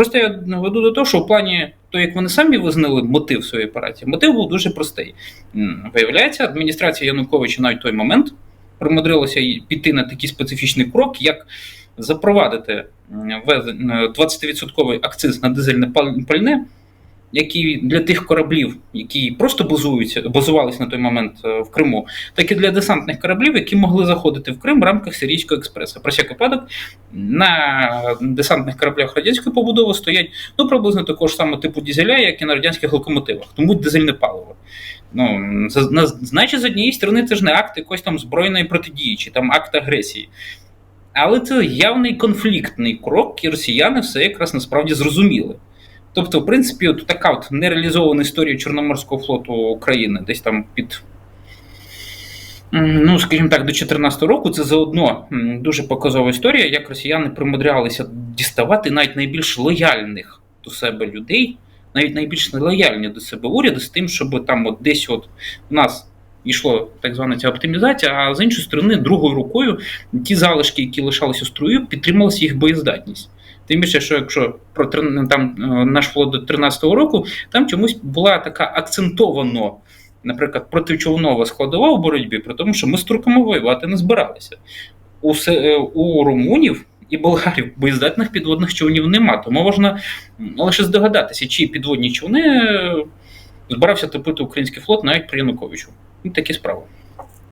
Просто я веду до того, що в плані того, як вони самі визнали мотив своєї операції, мотив був дуже простий. Виявляється, адміністрація Януковича навіть в той момент примудрилася піти на такий специфічний крок, як запровадити м, е, 20% акциз на дизельне пальне, який для тих кораблів, які просто базуються, базувалися на той момент е, в Криму, так і для десантних кораблів, які могли заходити в Крим в рамках Сирійського експресу. Про всяк випадок на десантних кораблях радянської побудови стоять ну приблизно такого ж типу дізеля, як і на радянських локомотивах, тому дизельне паливо. Ну, значить, з однієї сторони, це ж не акт якоїсь там збройної протидії, чи там акт агресії. Але це явний конфліктний крок, і росіяни все якраз насправді зрозуміли. Тобто, в принципі, от така от нереалізована історія Чорноморського флоту України, десь там під, ну, скажімо так, до 2014 року, це заодно дуже показова історія, як росіяни примудрялися діставати навіть найбільш лояльних до себе людей, навіть найбільш нелояльні до себе уряди з тим, щоб там от десь от у нас йшло так звана ця оптимізація, а з іншої сторони, другою рукою ті залишки, які лишалися у струю, підтрималася їх боєздатність. Тим більше, що якщо про трин- там е, наш флот до 13-го року, там чомусь була така акцентовано, наприклад, протичовнова складова у боротьбі, при тому, що ми з турками воювати не збиралися. У, е, у румунів і болгарів боєздатних підводних човнів нема, тому можна лише здогадатися, чи підводні човни е, збирався топити український флот навіть при Януковичу. І такі справи.